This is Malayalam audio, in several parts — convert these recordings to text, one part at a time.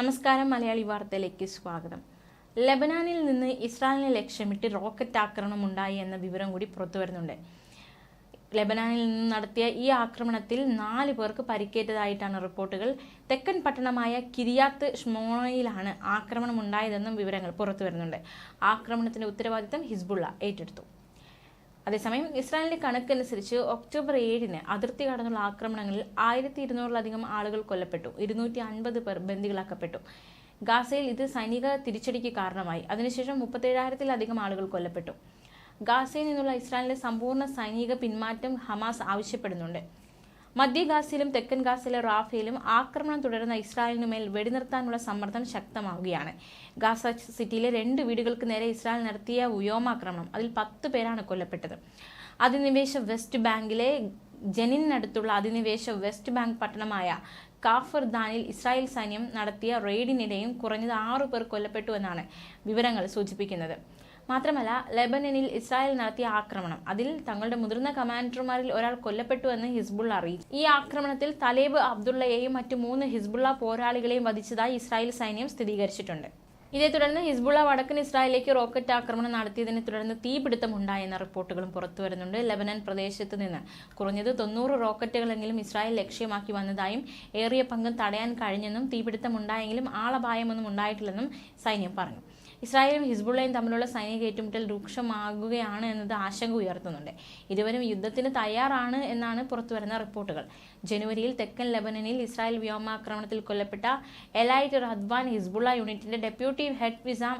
നമസ്കാരം മലയാളി വാർത്തയിലേക്ക് സ്വാഗതം. ലബനാനിൽ നിന്ന് ഇസ്രായേലിനെ ലക്ഷ്യമിട്ട് റോക്കറ്റ് ആക്രമണം ഉണ്ടായി എന്ന വിവരം കൂടി പുറത്തു വരുന്നുണ്ട്. ലബനാനിൽ നിന്ന് നടത്തിയ ഈ ആക്രമണത്തിൽ നാല് പേർക്ക് പരിക്കേറ്റതായിട്ടാണ് റിപ്പോർട്ടുകൾ. തെക്കൻ പട്ടണമായ കിരിയാത്ത് ഷ്മോണയിലാണ് ആക്രമണം ഉണ്ടായതെന്നും വിവരങ്ങൾ പുറത്തു വരുന്നുണ്ട്. ആക്രമണത്തിന്റെ ഉത്തരവാദിത്തം ഹിസ്ബുള്ള ഏറ്റെടുത്തു. അതേസമയം ഇസ്രായേലിന്റെ കണക്കനുസരിച്ച് ഒക്ടോബർ ഏഴിന് അതിർത്തി കടന്നുള്ള ആക്രമണങ്ങളിൽ ആയിരത്തി ഇരുന്നൂറിലധികം ആളുകൾ കൊല്ലപ്പെട്ടു. ഇരുന്നൂറ്റി അൻപത് പേർ ബന്ദികളാക്കപ്പെട്ടു. ഗാസയിൽ ഇത് സൈനിക തിരിച്ചടിക്ക് കാരണമായി. അതിനുശേഷം മുപ്പത്തേഴായിരത്തിലധികം ആളുകൾ കൊല്ലപ്പെട്ടു. ഗാസയിൽ നിന്നുള്ള ഇസ്രായേലിന്റെ സമ്പൂർണ സൈനിക പിന്മാറ്റം ഹമാസ് ആവശ്യപ്പെടുന്നുണ്ട്. മധ്യ ഗാസയിലും തെക്കൻ ഗാസയിലെ റാഫയിലും ആക്രമണം തുടരുന്ന ഇസ്രായേലിന് മേൽ വെടിനിർത്താനുള്ള സമ്മർദ്ദം ശക്തമാവുകയാണ്. ഗാസ സിറ്റിയിലെ രണ്ട് വീടുകൾക്ക് നേരെ ഇസ്രായേൽ നടത്തിയ വ്യോമാക്രമണം. അതിൽ പത്ത് പേരാണ് കൊല്ലപ്പെട്ടത്. അധിനിവേശ വെസ്റ്റ് ബാങ്കിലെ ജനിനടുത്തുള്ള അധിനിവേശ വെസ്റ്റ് ബാങ്ക് പട്ടണമായ കാഫർ ദാനിൽ ഇസ്രായേൽ സൈന്യം നടത്തിയ റെയ്ഡിനിടെയും കുറഞ്ഞത് ആറു പേർ കൊല്ലപ്പെട്ടു എന്നാണ് വിവരങ്ങൾ സൂചിപ്പിക്കുന്നത്. മാത്രമല്ല ലെബനനിൽ ഇസ്രായേൽ നടത്തിയ ആക്രമണം. അതിൽ തങ്ങളുടെ മുതിർന്ന കമാൻഡർമാരിൽ ഒരാൾ കൊല്ലപ്പെട്ടുവെന്ന് ഹിസ്ബുള്ള അറിയിച്ചു. ഈ ആക്രമണത്തിൽ തലേബ് അബ്ദുള്ളയെയും മറ്റു മൂന്ന് ഹിസ്ബുള്ള പോരാളികളെയും വധിച്ചതായി ഇസ്രായേൽ സൈന്യം സ്ഥിരീകരിച്ചിട്ടുണ്ട്. ഇതേ തുടർന്ന് ഹിസ്ബുള്ള വടക്കൻ ഇസ്രായേലിലേക്ക് റോക്കറ്റ് ആക്രമണം നടത്തിയതിനെ തുടർന്ന് തീപിടുത്തമുണ്ടായെന്ന റിപ്പോർട്ടുകളും പുറത്തു വരുന്നുണ്ട്. ലെബനൻ പ്രദേശത്ത് നിന്ന് കുറഞ്ഞത് തൊണ്ണൂറ് റോക്കറ്റുകളെങ്കിലും ഇസ്രായേൽ ലക്ഷ്യമാക്കി വന്നതായും ഏറിയ പങ്കും തടയാൻ കഴിഞ്ഞെന്നും തീപിടുത്തമുണ്ടായെങ്കിലും ആളപായമൊന്നും ഉണ്ടായിട്ടില്ലെന്നും സൈന്യം പറഞ്ഞു. ഇസ്രായേലും ഹിസ്ബുള്ളയും തമ്മിലുള്ള സൈനിക ഏറ്റുമുട്ടൽ രൂക്ഷമാകുകയാണ് എന്നത് ആശങ്ക ഉയർത്തുന്നുണ്ട്. ഇരുവരും യുദ്ധത്തിന് തയ്യാറാണ് എന്നാണ് പുറത്തുവരുന്ന റിപ്പോർട്ടുകൾ. ജനുവരിയിൽ തെക്കൻ ലെബനനിൽ ഇസ്രായേൽ വ്യോമാക്രമണത്തിൽ കൊല്ലപ്പെട്ട എലൈറ്റ് റദ്വാൻ ഹിസ്ബുള്ള യൂണിറ്റിന്റെ ഡെപ്യൂട്ടി ഹെഡ് വിസാം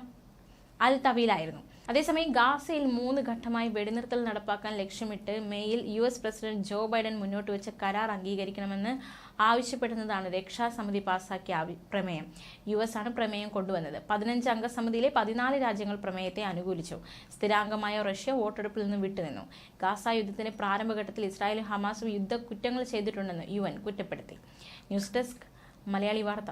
അൽ തവീലായിരുന്നു അതേസമയം ഗാസയിൽ മൂന്ന് ഘട്ടമായി വെടിനിർത്തൽ നടപ്പാക്കാൻ ലക്ഷ്യമിട്ട് മേയിൽ U S president Joe Biden മുന്നോട്ട് വെച്ച കരാർ അംഗീകരിക്കണമെന്ന് ആവശ്യപ്പെടുന്നതാണ് രക്ഷാസമിതി പാസാക്കിയ പ്രമേയം. യു എസ് ആണ് പ്രമേയം കൊണ്ടുവന്നത്. പതിനഞ്ച് അംഗ സമിതിയിലെ പതിനാല് രാജ്യങ്ങൾ പ്രമേയത്തെ അനുകൂലിച്ചു. സ്ഥിരാംഗമായ റഷ്യ വോട്ടെടുപ്പിൽ നിന്ന് വിട്ടുനിന്നു. ഗാസ യുദ്ധത്തിന്റെ പ്രാരംഭഘട്ടത്തിൽ ഇസ്രായേലും ഹമാസും യുദ്ധ കുറ്റങ്ങൾ ചെയ്തിട്ടുണ്ടെന്ന് യു എൻ കുറ്റപ്പെടുത്തി. News desk Malayali Vartha.